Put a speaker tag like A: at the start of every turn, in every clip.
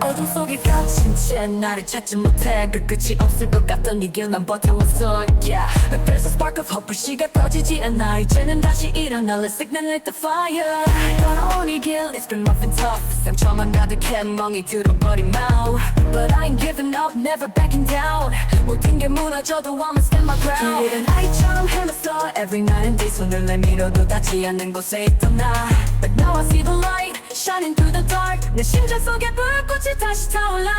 A: 어둠 속에 갇힌 채 나를 찾지 못해 그 끝이 없을 것 같던 이 길 난 버텨왔어 yeah. 그래서 spark of hope 불씨가 꺼지지 않아 이제는 다시 일어나 Let's ignite the fire 걸어온 이길 It's been rough and tough 상처만 가득해 멍이 들어버린 mouth But I ain't giving up, never backing down 모든 게 무너져도 I'ma stand my ground 길은 아이처럼 헤맸어 Every night and day 손을 내밀어도 닿지 않는 곳에 있던 나 But now I see the light shining through the dark 내 심장 속에 불꽃이 다시 타올라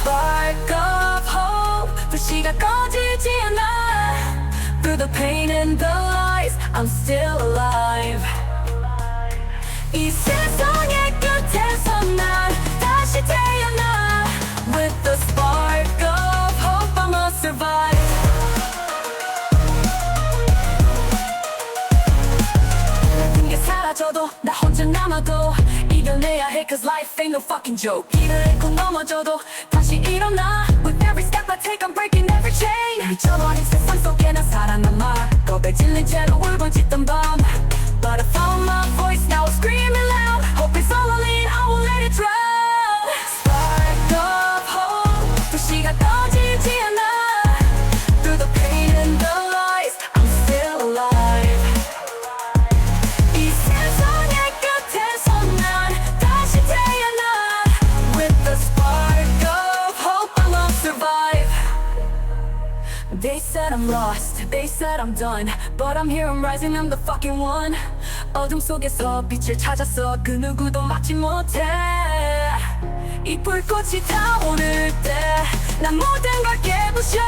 A: Spark of hope 불씨가 꺼지지 않아 Through the pain and the lies I'm still alive 이 세상 혼자 남아도 이겨내야 해 Cause life ain't no fucking joke 길을 잃고 넘어져도 다시 일어나 With every step I take I'm breaking every chain 미쳐버린 세상 속에 나 살아남아 겁에 질린 채로 said I'm lost, they said I'm done But I'm here, I'm rising, I'm the fucking one 어둠 속에서 빛을 찾았어 그 누구도 막지 못해 이 불꽃이 타오를 때 난 모든 걸 깨부셔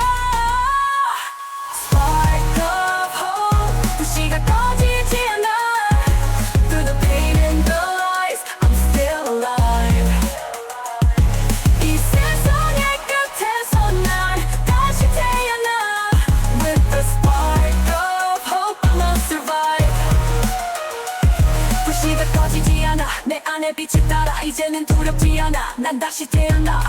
A: 내 빛을 따라 이제는 두렵지 않아. 난 다시 태어나.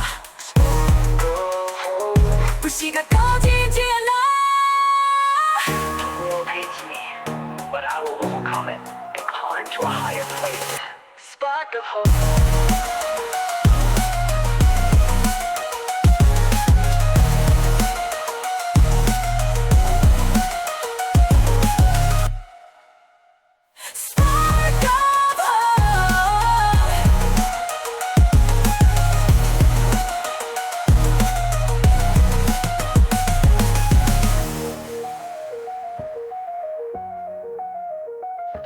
A: 불씨가 꺼지지 않아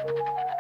A: Thank you.